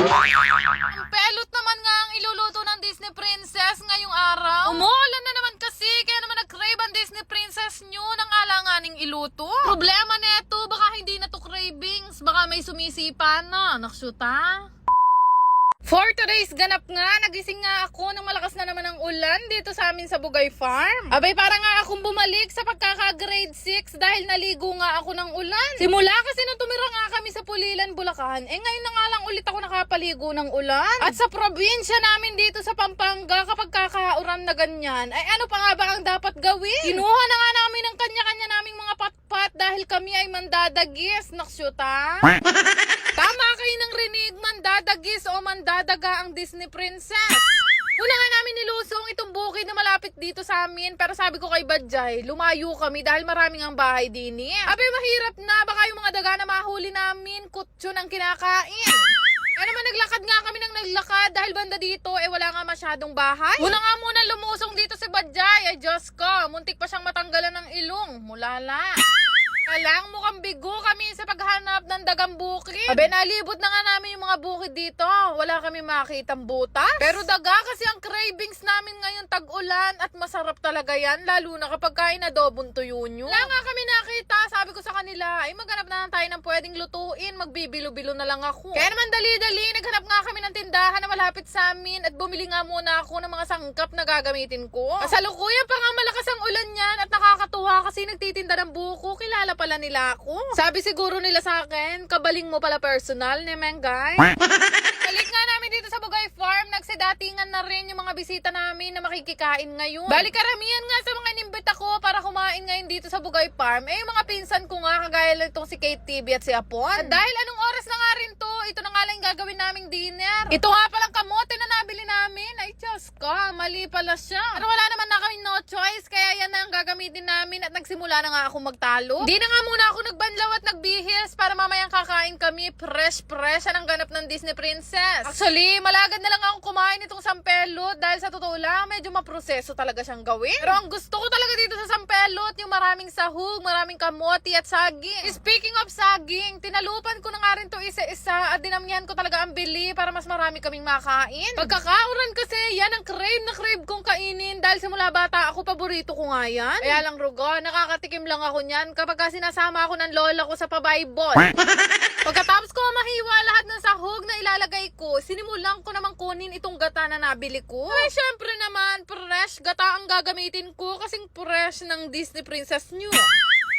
Pelot naman nga ang iluluto ng Disney Princess ngayong araw. Umuulan na naman kasi, kaya naman nag-crave ang Disney Princess nyo ng alanganing iluto. Problema neto, baka hindi na to cravings, baka may sumisipa na. Naksyuta. For today's ganap nga, nagising nga ako nang malakas na naman ang ulan dito sa amin sa Bugay Farm. Abay, para nga akong bumalik sa pagkaka-grade 6 dahil naligo nga ako ng ulan. Simula kasi nung tumira nga kami sa Pulilan, Bulacan, eh ngayon na nga lang ulit ako nakapaligo ng ulan. At sa probinsya namin dito sa Pampanga, kapag kakauran na ganyan, ay ano pa nga ba ang dapat gawin? Kinuha na nga namin ang kanya-kanya naming mga patpat dahil kami ay mandadagis. Naksyuta. Tama kayo ng rinig, mandadagis o mandadaga ang Disney Princess. Una nga namin nilusong itong bukid na malapit dito sa amin pero sabi ko kay Badjay, lumayo kami dahil maraming ang bahay din eh. Abay mahirap na, baka yung mga daga na mahuli namin, kutsyon ang kinakain. Kaya naman naglakad nga kami ng naglakad dahil banda dito eh wala nga masyadong bahay. Una nga muna lumusong dito si Badjay, ay Diyos ko, muntik pa siyang matanggalan ng ilong, mulala. Alang mukhang bigo kami sa paghanap ng dagang bukid. Abe, nalibot na nga namin yung mga bukid dito. Wala kami makitang butas. Pero daga kasi ang cravings namin ngayon tag-ulan at masarap talaga yan. Lalo na kapag kain adobong tuyo nyo. Wala nga kami nakita. Sabi ko sa kanila, ay maghanap na lang tayo ng pwedeng lutuin. Magbibilo-bilo na lang ako. Kaya naman dali-dali, naghanap nga kami ng tindahan na malapit sa amin at bumili nga muna ako ng mga sangkap na gagamitin ko. Kasalukuyan pa nga malakas ang ulan yan at nakakatuwa kasi nagtitinda ng buko. Kilala pala nila ako. Sabi siguro nila sa akin, kabaling mo pala personal, ne Mengay. Balik nga namin dito sa Bugay Farm, nagsidatingan na rin yung mga bisita namin na makikikain ngayon. Balik karamihan nga sa mga inimbit ako para kumain ngayon dito sa Bugay Farm, eh yung mga pinsan ko nga, kagaya lang itong si Kate TV at si Apon. At dahil anong oras na nga rin to, ito na nga lang gagawin naming dinner. Ito nga palang kamote na nabili namin. Ay, Diyos ko, mali pala siya. Pero wala naman na kami no choice, kaya yan na ang gagamitin namin at nagsimula na nga ako magtalo. Di na nga muna ako nagbanlaw at nagbihis para mamayang kakain kami fresh-fresh ang ganap ng Disney Princess. Actually, malagad na lang ako kumain itong sampelot dahil sa totoo lang, medyo maproseso talaga siyang gawin. Pero ang gusto ko talaga dito sa sampelot, yung maraming sahog, maraming kamote at saging. Speaking of saging, tinalupan ko na nga rin to isa-isa at dinamihan ko talaga ang bili para mas marami kaming makain. Pagkakauran kasi, yan ang crave na crave kong kainin dahil simula bata ako, paborito ko nga yan. Kaya lang, Rugo, nakakatikim lang ako niyan kapag ka sinasama ako ng lola ko sa pabaybol. Pagkatapos ko mahiwa lahat ng sahog na ilalagay ko, sinimulan ko namang kunin itong gata na nabili ko. Ay, syempre naman, fresh gata ang gagamitin ko kasing fresh ng Disney Princess nyo.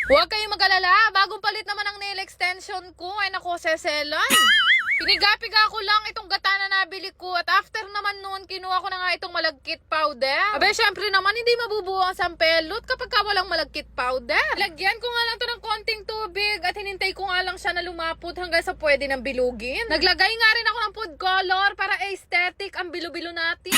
Huwag kayong mag-alala, bagong palit naman ang nail extension ko, ay nako, seselan. Pinigapiga ko lang itong gata na nabili ko at after naman noon, kinuha ko na nga itong malagkit powder. Abe, syempre naman, hindi mabubuo ang sampelot kapag ka walang malagkit powder. Lagyan ko nga lang to ng konting tubig at hinintay ko nga lang siya na lumapot hanggang sa pwede ng bilugin. Naglagay nga rin ako ng food color para aesthetic ang bilo-bilo natin.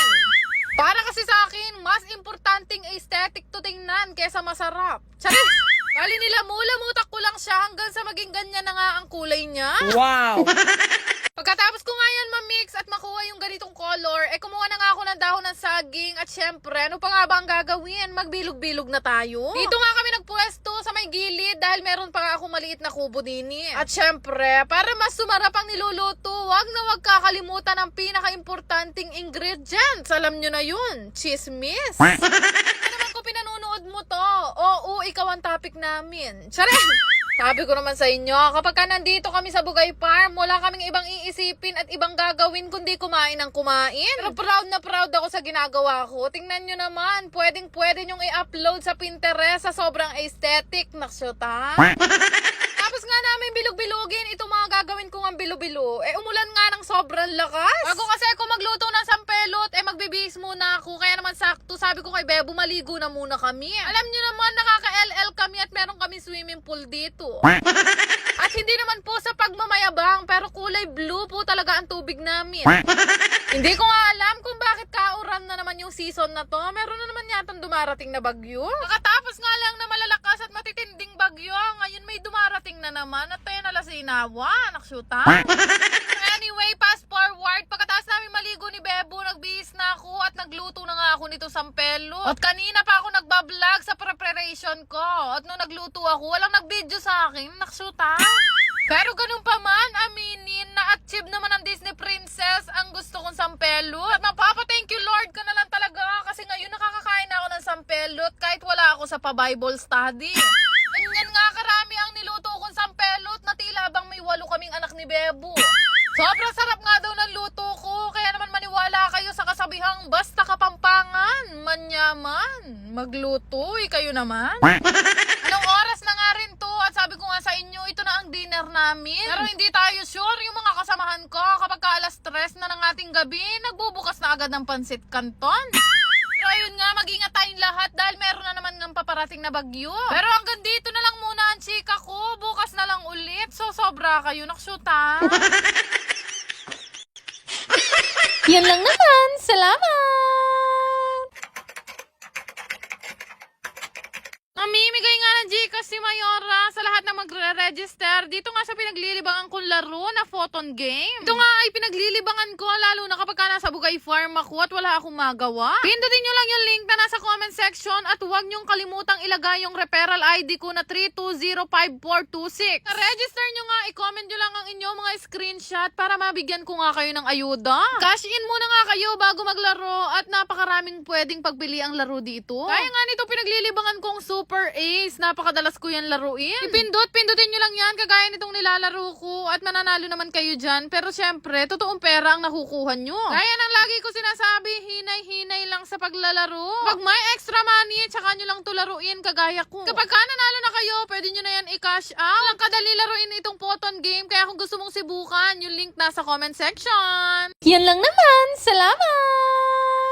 Para kasi sa akin, mas importanteng aesthetic to tingnan kesa masarap. Charis! Bali nila mula mutak ko lang siya hanggang sa maging ganyan na nga ang kulay niya. Wow! Pagkatapos ko nga yan ma-mix at makuha yung ganitong color, eh kumuha na nga ako ng dahon ng saging at syempre, ano pa nga ba ang gagawin? Magbilog-bilog na tayo. Dito nga kami nagpwesto sa may gilid dahil meron pa nga akong maliit na kubo din eh. At syempre, para mas sumarap ang niluluto, wag na wag kakalimutan ang pinaka-importanting ingredients. Alam nyo na yun, chismis. Ano naman ko pinanunood mo to? Oo, ikaw ang topic namin. Tsare! Sabi ko naman sa inyo, kapag ka nandito kami sa Bugay Farm, wala kaming ibang iisipin at ibang gagawin kundi kumain ng kumain. Pero proud na proud ako sa ginagawa ko. Tingnan nyo naman, pwedeng pwede nyong i-upload sa Pinterest sa sobrang aesthetic. Naksyota. Tapos nga namin bilog-bilugin itong mga gagawin ko ang bilo-bilo. Eh, umulan nga ng sobrang sabi ko kay Bebo, maligo na muna kami. Alam nyo naman, nakaka-LL kami at meron kami swimming pool dito. At hindi naman po sa pagmamayabang, pero kulay blue po talaga ang tubig namin. hindi ko nga alam kung bakit kauran na naman yung season na to. Meron na naman yatang dumarating na bagyo. Nakatapos nga lang na malalakas at matitinding bagyo. Ngayon may dumarating na naman at tayo nala si Inawa. Naksyuta. anyway, fast forward. Pagkatapos ni Bebo, nagbihis na ako at nagluto na nga ako nito sampelo. At kanina pa ako nagbablog sa preparation ko. At nung nagluto ako, walang nagvideo sa akin. Naksuta. Pero ganun pa man, aminin, na-achieve naman ng Disney Princess ang gusto kong sampelo. At mapapa-thank you Lord ka na lang talaga kasi ngayon nakakakain na ako ng sampelo at kahit wala ako sa pa-Bible study. Ganyan nga karami ang niluto kong sampelo at natila bang may walo kaming anak ni Bebo. Sobrang sarap nga daw ng luto ko, kaya naman maniwala kayo sa kasabihang basta kapampangan, manyaman, magluto, eh, kayo naman. Anong oras na nga rin to at sabi ko nga sa inyo, ito na ang dinner namin. Pero hindi tayo sure yung mga kasamahan ko kapag ka alas tres na ng ating gabi, nagbubukas na agad ng pansit canton. Ayun nga, mag-ingat tayong lahat dahil meron na naman ng paparating na bagyo. Pero hanggang dito na lang muna ang chika ko. Bukas na lang ulit. So, sobra kayo. Nakshoot ha. Yan lang naman. Salamat! Namimigay nga ng Gcash si Mayora lahat na magre-register. Dito nga sa pinaglilibangan kong laro na photon game. Ito nga ay pinaglilibangan ko lalo na kapag ka nasa Bugay Farm ako at wala akong magawa. Pindutin nyo lang yung link na nasa comment section at huwag nyong kalimutang ilagay yung referral ID ko na 3205426. Na-register nyo nga, i-comment nyo lang ang inyong mga screenshot para mabigyan ko nga kayo ng ayuda. Cash in muna nga kayo bago maglaro at napakaraming pwedeng pagpili ang laro dito. Kaya nga nito pinaglilibangan kong Super Ace. Napakadalas ko yan laruin. Ipindot, pindutin nyo lang yan kagaya nitong nilalaro ko at mananalo naman kayo dyan. Pero syempre, totoong pera ang nakukuha nyo. Kaya nang lagi ko sinasabi, hinay-hinay lang sa paglalaro. Pag may extra money, tsaka nyo lang to laruin kagaya ko. Kapag ka nanalo na kayo, pwede nyo na yan i-cash out. Lang kadali laruin itong photon game. Kaya kung gusto mong sibukan, yung link nasa comment section. Yan lang naman. Salamat!